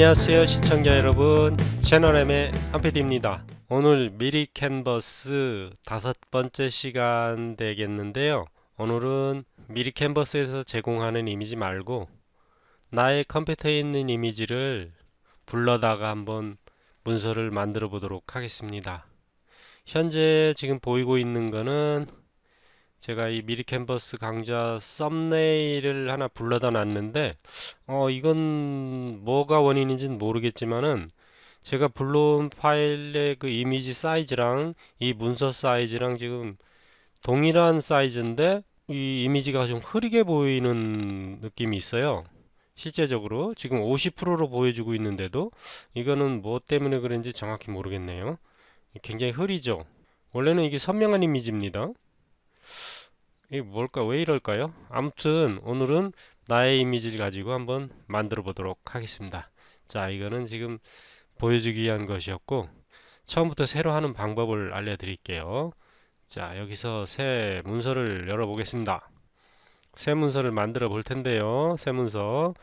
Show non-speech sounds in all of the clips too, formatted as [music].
안녕하세요 시청자 여러분. 채널M의 한PD입니다. 오늘 미리 캔버스 다섯 번째 시간 되겠는데요. 오늘은 미리 캔버스에서 제공하는 이미지 말고 나의 컴퓨터에 있는 이미지를 불러다가 한번 문서를 만들어 보도록 하겠습니다. 현재 지금 보이고 있는 거는 제가 이 미리 캔버스 강좌 썸네일을 하나 불러다 놨는데 어 이건 뭐가 원인인지는 모르겠지만은 제가 불러온 파일의 그 이미지 사이즈랑 이 문서 사이즈랑 지금 동일한 사이즈인데 이 이미지가 좀 흐리게 보이는 느낌이 있어요. 실제적으로 지금 50%로 보여주고 있는데도 이거는 뭐 때문에 그런지 정확히 모르겠네요. 굉장히 흐리죠. 원래는 이게 선명한 이미지입니다. 이게 뭘까? 왜 이럴까요? 아무튼 오늘은 나의 이미지를 가지고 한번 만들어 보도록 하겠습니다. 자, 이거는 지금 보여주기 위한 것이었고 처음부터 새로 하는 방법을 알려드릴게요. 자, 여기서 새 문서를 열어 보겠습니다. 새 문서를 만들어 볼 텐데요. 새 문서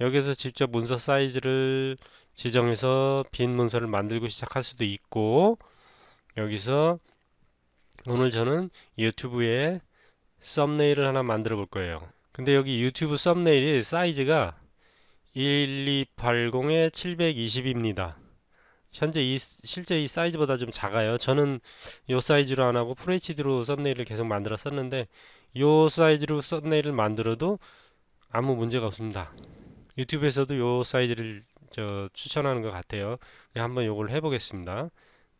여기서 직접 문서 사이즈를 지정해서 빈 문서를 만들고 시작할 수도 있고 여기서 오늘 저는 유튜브에 썸네일을 하나 만들어 볼 거예요. 근데 여기 유튜브 썸네일이 사이즈가 1280에 720입니다. 현재 이 실제 이 사이즈보다 좀 작아요. 저는 이 사이즈로 안 하고 FHD로 썸네일을 계속 만들었었는데 이 사이즈로 썸네일을 만들어도 아무 문제가 없습니다. 유튜브에서도 이 사이즈를 저 추천하는 것 같아요. 한번 요걸 해보겠습니다.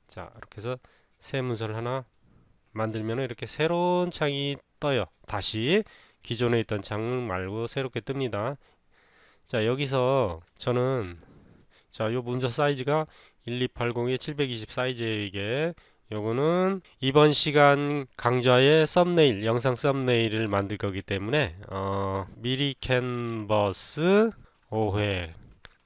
자 이렇게 해서 새 문서를 하나 만들면 이렇게 새로운 창이 떠요. 다시 기존에 있던 창 말고 새롭게 뜹니다. 자 여기서 저는 자 요 문서 사이즈가 1280에 720 사이즈이게 요거는 이번 시간 강좌의 썸네일 영상 썸네일을 만들 거기 때문에 어, 미리 캔버스 5회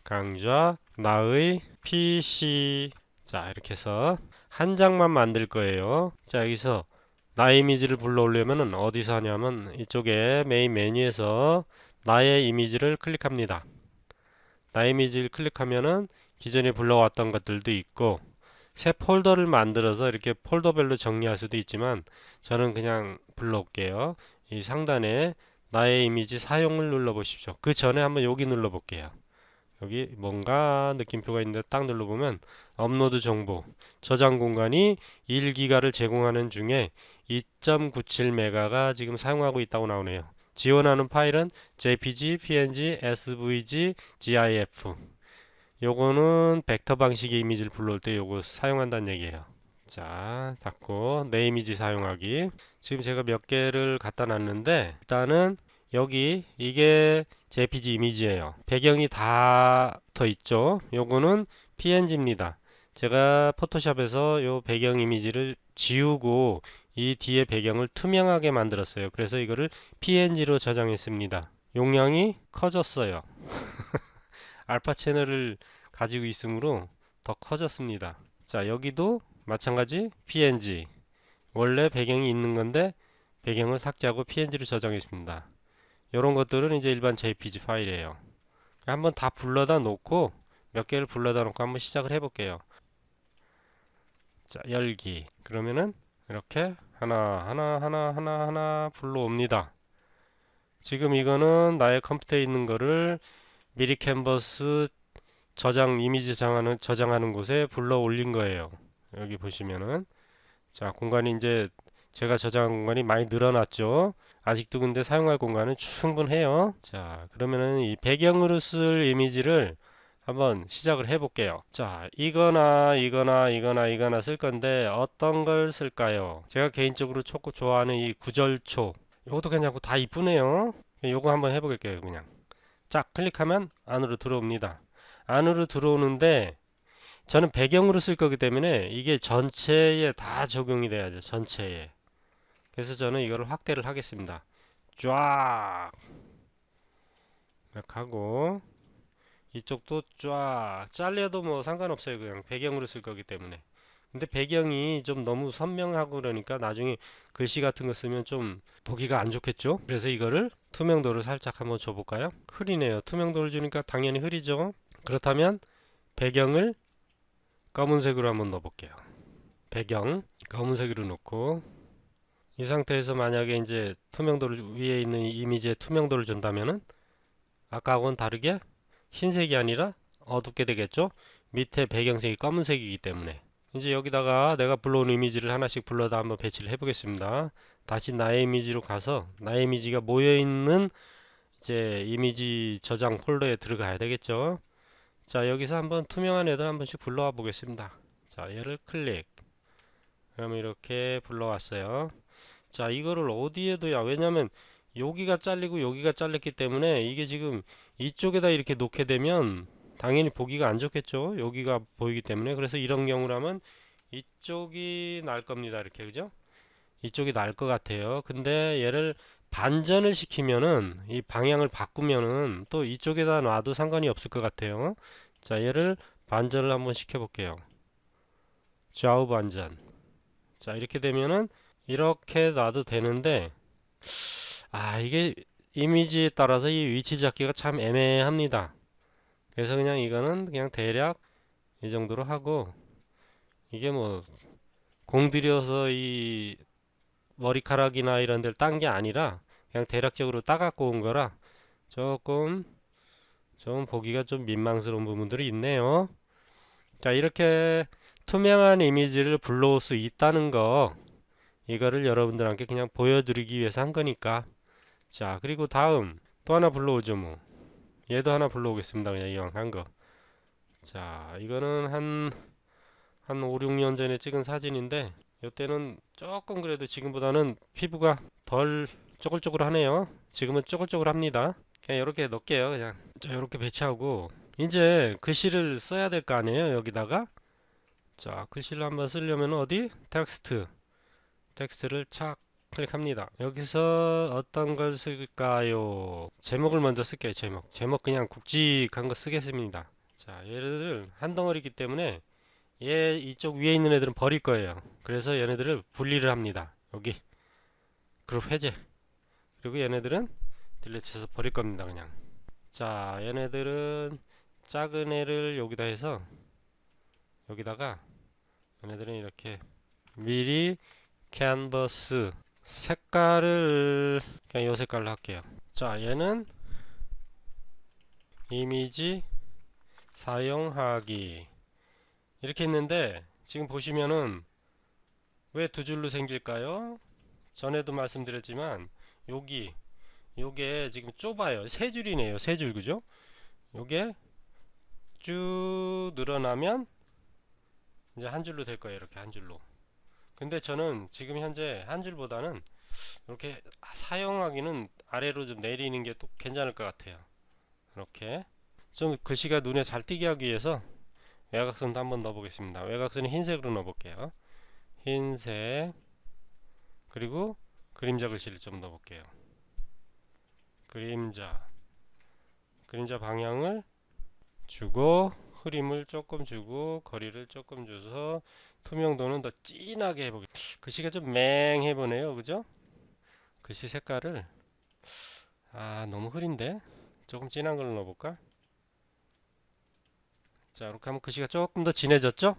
강좌 나의 PC 자 이렇게 해서 한 장만 만들 거예요. 자 여기서 나의 이미지를 불러오려면은 어디서 하냐면 이쪽에 메인 메뉴에서 나의 이미지를 클릭합니다. 나의 이미지를 클릭하면은 기존에 불러왔던 것들도 있고 새 폴더를 만들어서 이렇게 폴더별로 정리할 수도 있지만 저는 그냥 불러올게요. 이 상단에 나의 이미지 사용을 눌러 보십시오. 그 전에 한번 여기 눌러 볼게요. 여기 뭔가 느낌표가 있는데 딱 눌러보면 업로드 정보 저장 공간이 1기가를 제공하는 중에 2.97메가가 지금 사용하고 있다고 나오네요. 지원하는 파일은 JPG, PNG, SVG, GIF. 요거는 벡터 방식의 이미지를 불러올 때 요거 사용한다는 얘기예요. 자, 닫고 내 이미지 사용하기. 지금 제가 몇 개를 갖다 놨는데 일단은 여기 이게 JPG 이미지예요. 배경이 다 붙어 있죠. 요거는 PNG입니다. 제가 포토샵에서 요 배경 이미지를 지우고 이 뒤에 배경을 투명하게 만들었어요. 그래서 이거를 PNG로 저장했습니다. 용량이 커졌어요. [laughs] 알파 채널을 가지고 있으므로 더 커졌습니다. 자, 여기도 마찬가지 PNG. 원래 배경이 있는 건데 배경을 삭제하고 PNG로 저장했습니다. 이런 것들은 이제 일반 JPG 파일이에요. 한번 다 불러다 놓고 몇 개를 불러다 놓고 한번 시작을 해볼게요. 자, 열기. 그러면은 이렇게 하나, 하나, 하나, 하나, 하나 불러옵니다. 지금 이거는 나의 컴퓨터에 있는 거를 미리 캔버스 저장 이미지 저장하는 저장하는 곳에 불러 올린 거예요. 여기 보시면은 자 공간이 이제 제가 저장한 공간이 많이 늘어났죠. 아직도 근데 사용할 공간은 충분해요. 자 그러면은 이 배경으로 쓸 이미지를 한번 시작을 해 볼게요. 자, 이거나 이거나 이거나 이거나 쓸 건데 어떤 걸 쓸까요? 제가 개인적으로 초코 좋아하는 이 구절초. 이것도 괜찮고 다 이쁘네요. 요거 한번 해보겠게요, 그냥. 쫙 클릭하면 안으로 들어옵니다. 안으로 들어오는데 저는 배경으로 쓸 거기 때문에 이게 전체에 다 적용이 돼야죠. 전체에. 그래서 저는 이거를 확대를 하겠습니다. 쫙! 이렇게 하고 이쪽도 쫙! 잘려도 뭐 상관없어요. 그냥 배경으로 쓸 거기 때문에. 근데 배경이 좀 너무 선명하고 그러니까 나중에 글씨 같은 거 쓰면 좀 보기가 안 좋겠죠? 그래서 이거를 투명도를 살짝 한번 줘볼까요? 흐리네요. 투명도를 주니까 당연히 흐리죠? 그렇다면 배경을 검은색으로 한번 넣어볼게요. 배경 검은색으로 놓고 이 상태에서 만약에 이제 투명도를 위에 있는 이 이미지에 투명도를 준다면은 아까하고는 다르게 흰색이 아니라 어둡게 되겠죠? 밑에 배경색이 검은색이기 때문에 이제 여기다가 내가 불러온 이미지를 하나씩 불러다 한번 배치를 해 보겠습니다. 다시 나의 이미지로 가서 나의 이미지가 모여있는 이제 이미지 저장 폴더에 들어가야 되겠죠. 자 여기서 한번 투명한 애들 한 번씩 불러와 보겠습니다. 자 얘를 클릭 그러면 이렇게 불러왔어요. 자 이거를 어디에 둬야 왜냐면 여기가 잘리고 여기가 잘렸기 때문에 이게 지금 이쪽에다 이렇게 놓게 되면 당연히 보기가 안 좋겠죠. 여기가 보이기 때문에. 그래서 이런 경우라면 이쪽이 날 겁니다. 이렇게 그죠? 이쪽이 날 것 같아요. 근데 얘를 반전을 시키면은 이 방향을 바꾸면은 또 이쪽에다 놔도 상관이 없을 것 같아요. 자 얘를 반전을 한번 시켜 볼게요. 좌우 반전. 자 이렇게 되면은 이렇게 놔도 되는데 아 이게 이미지에 따라서 이 위치 잡기가 참 애매합니다. 그래서 그냥 이거는 그냥 대략 이 정도로 하고 이게 뭐 공들여서 이 머리카락이나 이런 데를 딴 게 아니라 그냥 대략적으로 따갖고 온 거라 조금 좀 보기가 좀 민망스러운 부분들이 있네요. 자 이렇게 투명한 이미지를 불러올 수 있다는 거 이거를 여러분들한테 그냥 보여드리기 위해서 한 거니까. 자 그리고 다음. 또 하나 불러오죠 뭐. 얘도 하나 불러오겠습니다 그냥 이왕 한거. 자 이거는 한 한 5, 6년 전에 찍은 사진인데 이때는 조금 그래도 지금보다는 피부가 덜 쪼글쪼글하네요. 지금은 쪼글쪼글합니다. 그냥 이렇게 넣을게요 그냥. 자 이렇게 배치하고. 이제 글씨를 써야 될 거 아니에요 여기다가? 자 글씨를 한번 쓰려면 어디? 텍스트 텍스트를 착 클릭합니다. 여기서 어떤 걸 쓸까요? 제목을 먼저 쓸게요. 제목. 제목 그냥 굵직한 거 쓰겠습니다. 자, 얘네들 한 덩어리기 때문에 얘 이쪽 위에 있는 애들은 버릴 거예요. 그래서 얘네들을 분리를 합니다. 여기 그룹 해제. 그리고 얘네들은 딜리트해서 버릴 겁니다. 그냥. 자, 얘네들은 작은 애를 여기다 해서 여기다가 얘네들은 이렇게 미리 캔버스 색깔을 그냥 이 색깔로 할게요. 자 얘는 이미지 사용하기. 이렇게 했는데 지금 보시면은 왜 두 줄로 생길까요? 전에도 말씀드렸지만 여기 요게 지금 좁아요. 세 줄이네요. 세 줄 그죠? 요게 쭉 늘어나면 이제 한 줄로 될 거예요. 이렇게 한 줄로 근데 저는 지금 현재 한 줄보다는 이렇게 사용하기는 아래로 좀 내리는 게 또 괜찮을 것 같아요. 이렇게 좀 글씨가 눈에 잘 띄게 하기 위해서 외곽선도 한번 넣어 보겠습니다. 외곽선은 흰색으로 넣어 볼게요. 흰색 그리고 그림자 글씨를 좀 넣어 볼게요. 그림자 그림자 방향을 주고 흐림을 조금 주고 거리를 조금 줘서 투명도는 더 진하게 해보겠 글씨가 좀 맹해 보네요. 그죠? 글씨 색깔을. 아 너무 흐린데? 조금 진한 걸로 넣어볼까? 자 이렇게 하면 글씨가 조금 더 진해졌죠?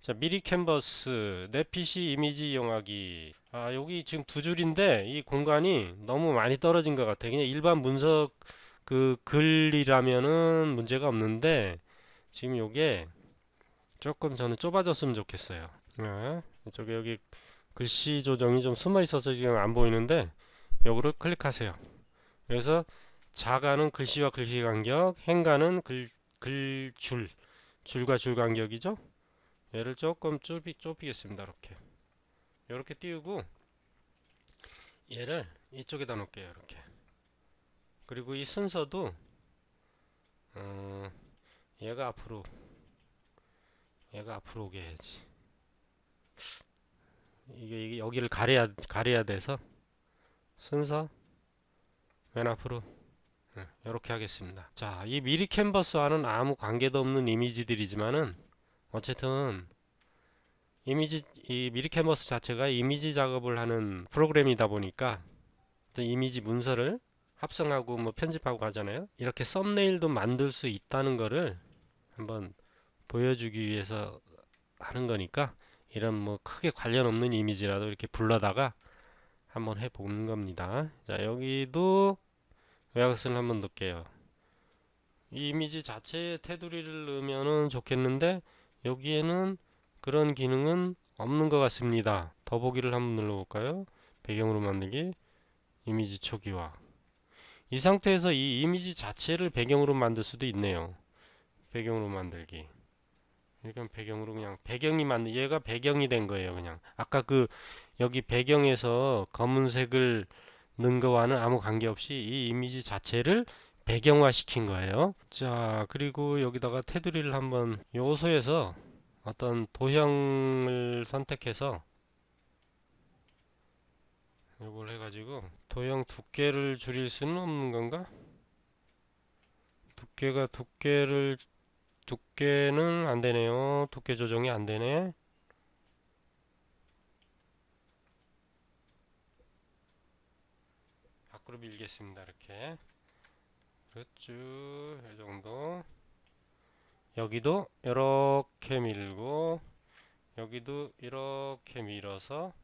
자 미리 캔버스 내 PC 이미지 이용하기. 아 여기 지금 두 줄인데 이 공간이 너무 많이 떨어진 것 같아. 그냥 일반 문서 그 글이라면은 문제가 없는데 지금 요게 조금 저는 좁아졌으면 좋겠어요. 네, 이쪽에 여기 글씨 조정이 좀 숨어 있어서 지금 안 보이는데 요거를 클릭하세요. 그래서 자가는 글씨와 글씨 간격 행가는 글, 글줄 줄과 줄 간격이죠? 얘를 조금 좁히, 좁히겠습니다 이렇게. 이렇게 띄우고 얘를 이쪽에다 놓을게요 이렇게. 그리고 이 순서도 어, 얘가 앞으로 얘가 앞으로 오게 해야지. 이게, 이게 여기를 가려야 가려야 돼서 순서 맨 앞으로 이렇게 하겠습니다. 자 이 미리 캔버스와는 아무 관계도 없는 이미지들이지만은 어쨌든 이미지 이 미리 캔버스 자체가 이미지 작업을 하는 프로그램이다 보니까 이미지 문서를 합성하고 뭐 편집하고 하잖아요. 이렇게 썸네일도 만들 수 있다는 거를 한번 보여주기 위해서 하는 거니까 이런 뭐 크게 관련 없는 이미지라도 이렇게 불러다가 한번 해보는 겁니다. 자 여기도 외곽선을 한번 넣을게요. 이 이미지 자체에 테두리를 넣으면은 좋겠는데 여기에는 그런 기능은 없는 것 같습니다. 더보기를 한번 눌러볼까요? 배경으로 만들기 이미지 초기화 이 상태에서 이 이미지 자체를 배경으로 만들 수도 있네요. 배경으로 만들기 이건 배경으로 그냥 배경이 만든 얘가 배경이 된 거예요. 그냥 아까 그 여기 배경에서 검은색을 넣은 거와는 아무 관계없이 이 이미지 자체를 배경화 시킨 거예요. 자, 그리고 여기다가 테두리를 한번 요소에서 어떤 도형을 선택해서 이걸 해가지고 도형 두께를 줄일 수는 없는 건가? 두께가 두께를 두께는 안 되네요. 두께 조정이 안 되네. 밖으로 밀겠습니다. 이렇게. 그렇죠. 이 정도. 여기도 이렇게 밀고 여기도 이렇게 밀어서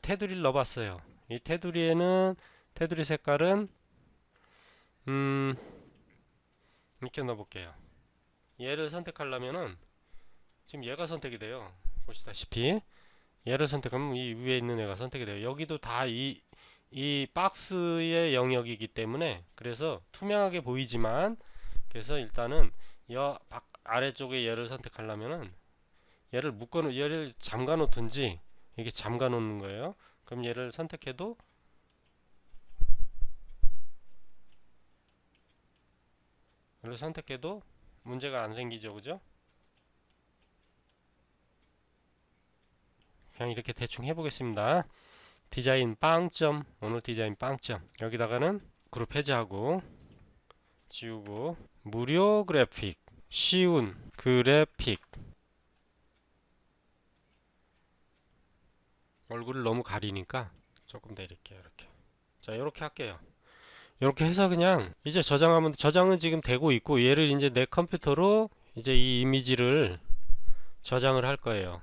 테두리를 넣어봤어요. 이 테두리에는 테두리 색깔은 음 이렇게 넣어볼게요. 얘를 선택하려면은 지금 얘가 선택이 돼요. 보시다시피 얘를 선택하면 이 위에 있는 애가 선택이 돼요. 여기도 다 이 이 박스의 영역이기 때문에 그래서 투명하게 보이지만 그래서 일단은 여 박, 아래쪽에 얘를 선택하려면은 얘를 묶어 놓 얘를 잠가 놓든지 이게 잠가 놓는 거예요. 그럼 얘를 선택해도 얘를 선택해도 문제가 안 생기죠. 그죠? 그냥 이렇게 대충 해보겠습니다. 디자인 빵점 오늘 디자인 빵점 여기다가는 그룹 해제하고 지우고 무료 그래픽 쉬운 그래픽 얼굴을 너무 가리니까 조금 더 이렇게 이렇게 자 이렇게 할게요 이렇게 해서 그냥 이제 저장하면 저장은 지금 되고 있고 얘를 이제 내 컴퓨터로 이제 이 이미지를 저장을 할 거예요.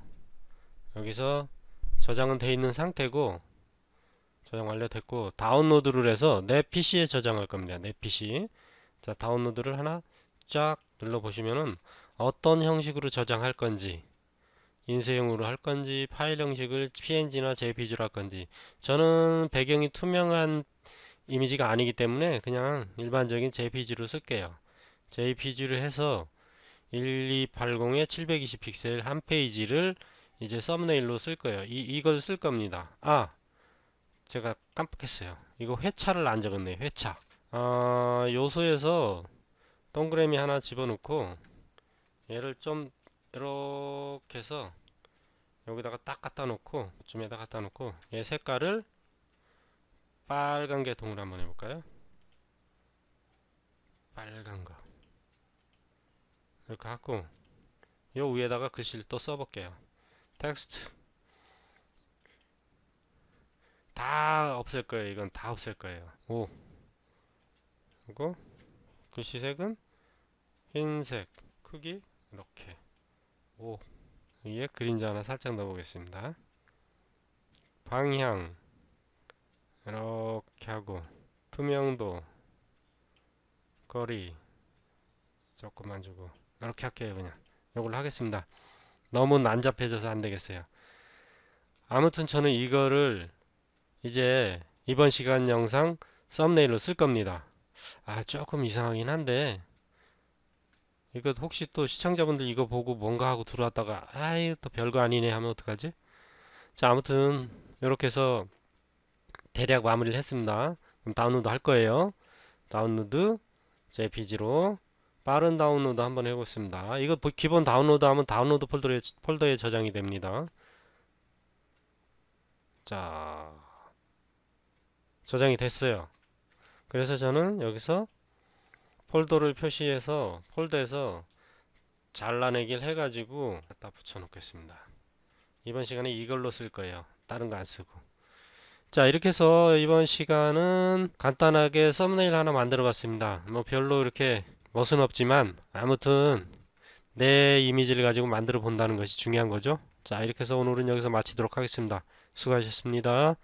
여기서 저장은 돼 있는 상태고 저장 완료됐고 다운로드를 해서 내 PC에 저장할 겁니다. 내 PC 자 다운로드를 하나 쫙 눌러 보시면은 어떤 형식으로 저장할 건지 인쇄용으로 할 건지 파일 형식을 PNG나 JPG로 할 건지. 저는 배경이 투명한 이미지가 아니기 때문에 그냥 일반적인 JPG로 쓸게요. JPG로 해서 1280에 720 픽셀 한 페이지를 이제 썸네일로 쓸 거예요. 이, 이걸 쓸 겁니다. 아 제가 깜빡했어요. 이거 회차를 안 적었네요 회차. 아 요소에서 동그라미 하나 집어넣고 얘를 좀 이렇게 해서 여기다가 딱 갖다 놓고 쯤에다 갖다 놓고 얘 색깔을 빨간 계통으로 한번 해볼까요? 빨간 거. 이렇게 하고 요 위에다가 글씨를 또 써볼게요. 텍스트. 다 없앨 거예요. 이건 다 없앨 거예요. 오. 그리고 글씨 색은 흰색. 크기 이렇게. 오. 위에 그림자 하나 살짝 넣어보겠습니다. 방향 이렇게 하고 투명도 거리 조금만 주고 이렇게 할게요 그냥. 이걸로 하겠습니다. 너무 난잡해져서 안되겠어요. 아무튼 저는 이거를 이제 이번 시간 영상 썸네일로 쓸 겁니다. 아 조금 이상하긴 한데 이거 혹시 또 시청자분들 이거 보고 뭔가 하고 들어왔다가 아이 또 별거 아니네 하면 어떡하지? 자 아무튼 이렇게 해서 대략 마무리를 했습니다. 그럼 다운로드 할 거예요. 다운로드 JPG로 빠른 다운로드 한번 해보겠습니다. 이거 기본 다운로드 하면 다운로드 폴더에, 폴더에 저장이 됩니다. 자 저장이 됐어요. 그래서 저는 여기서 폴더를 표시해서 폴더에서 잘라내기를 해가지고 갖다 붙여 놓겠습니다 이번 시간에 이걸로 쓸 거예요 다른 거 안 쓰고 자 이렇게 해서 이번 시간은 간단하게 썸네일 하나 만들어 봤습니다 뭐 별로 이렇게 멋은 없지만 아무튼 내 이미지를 가지고 만들어 본다는 것이 중요한 거죠. 자, 이렇게 해서 오늘은 여기서 마치도록 하겠습니다. 수고하셨습니다.